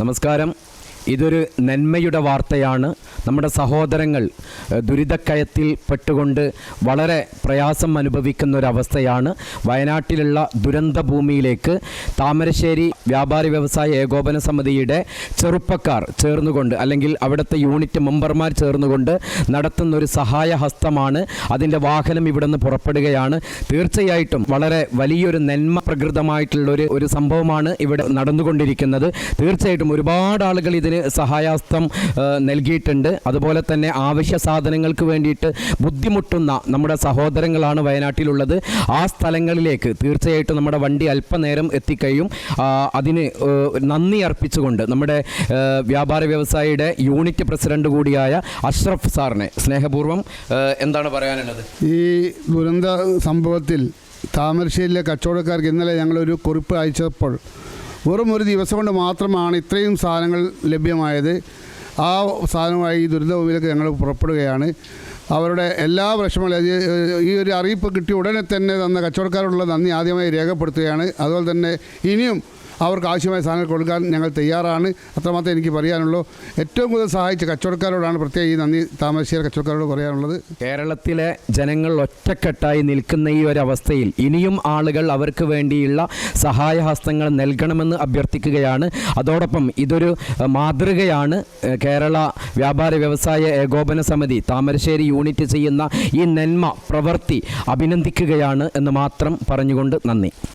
നമസ്കാരം. ഇതൊരു നന്മയുടെ വാർത്തയാണ്. നമ്മുടെ സഹോദരങ്ങൾ ദുരിതക്കയത്തിൽ പെട്ടുകൊണ്ട് വളരെ പ്രയാസം അനുഭവിക്കുന്ന ഒരവസ്ഥയാണ് വയനാട്ടിലുള്ള ദുരന്ത ഭൂമിയിലേക്ക് താമരശ്ശേരി വ്യാപാരി വ്യവസായ ഏകോപന സമിതിയുടെ ചെറുപ്പക്കാർ ചേർന്നുകൊണ്ട് അല്ലെങ്കിൽ അവിടുത്തെ യൂണിറ്റ് മെമ്പർമാർ ചേർന്നുകൊണ്ട് നടത്തുന്ന ഒരു സഹായ ഹസ്തമാണ് അതിന്റെ വാഹനം ഇവിടെ നിന്ന് പുറപ്പെടുകയാണ്. തീർച്ചയായിട്ടും വളരെ വലിയൊരു നന്മ പ്രകൃതമായിട്ടുള്ള ഒരു ഒരു സംഭവമാണ് ഇവിടെ നടന്നുകൊണ്ടിരിക്കുന്നത്. തീർച്ചയായിട്ടും ഒരുപാട് ആളുകൾ ഇതിന് സഹായഹസ്തം നൽകിയിട്ടുണ്ട്. അതുപോലെ തന്നെ ആവശ്യ സാധനങ്ങൾക്ക് വേണ്ടിയിട്ട് ബുദ്ധിമുട്ടുന്ന നമ്മുടെ സഹോദരങ്ങളാണ് വയനാട്ടിലുള്ളത്. ആ സ്ഥലങ്ങളിലേക്ക് തീർച്ചയായിട്ടും നമ്മുടെ വണ്ടി അല്പനേരം എത്തിക്കഴിയും. അതിന് നന്ദി അർപ്പിച്ചുകൊണ്ട് നമ്മുടെ വ്യാപാര വ്യവസായിയുടെ യൂണിറ്റ് പ്രസിഡന്റ് കൂടിയായ അഷ്റഫ് സാറിനെ സ്നേഹപൂർവം എന്താണ് പറയാനുള്ളത്? ഈ ദുരന്ത സംഭവത്തിൽ താമരശ്ശേരിയിലെ കച്ചവടക്കാർക്ക് ഇന്നലെ ഞങ്ങളൊരു കുറിപ്പ് അയച്ചപ്പോൾ വെറും ഒരു ദിവസം കൊണ്ട് മാത്രമാണ് ഇത്രയും സാധനങ്ങൾ ലഭ്യമായത്. ആ സാധനവുമായി ഈ ദുരിതഭൂമിയിലേക്ക് ഞങ്ങൾ പുറപ്പെടുകയാണ്. അവരുടെ എല്ലാ പ്രശ്നങ്ങളും ഈ- ഒരു അറിയിപ്പ് കിട്ടിയ ഉടനെ തന്നെ തന്ന കച്ചവടക്കാരോടുള്ള നന്ദി ആദ്യമായി രേഖപ്പെടുത്തുകയാണ്. അതുപോലെ തന്നെ ഇനിയും അവർക്ക് ആവശ്യമായ സാധനങ്ങൾ കൊടുക്കാൻ ഞങ്ങൾ തയ്യാറാണ്. അത്രമാത്രം എനിക്ക് പറയാനുള്ളൂ. ഏറ്റവും കൂടുതൽ സഹായിച്ച കച്ചവടക്കാരോടാണ് പ്രത്യേകം ഈ നന്ദി താമരശ്ശേരി കച്ചവടക്കാരോട് പറയാനുള്ളത്. കേരളത്തിലെ ജനങ്ങൾ ഒറ്റക്കെട്ടായി നിൽക്കുന്ന ഈ ഒരു അവസ്ഥയിൽ ഇനിയും ആളുകൾ അവർക്ക് വേണ്ടിയുള്ള സഹായഹസ്തങ്ങൾ നൽകണമെന്ന് അഭ്യർത്ഥിക്കുകയാണ്. അതോടൊപ്പം ഇതൊരു മാതൃകയാണ്. കേരള വ്യാപാര വ്യവസായ ഏകോപന സമിതി താമരശ്ശേരി യൂണിറ്റ് ചെയ്യുന്ന ഈ നന്മ പ്രവൃത്തി അഭിനന്ദിക്കുകയാണ് എന്ന് മാത്രം പറഞ്ഞുകൊണ്ട് നന്ദി.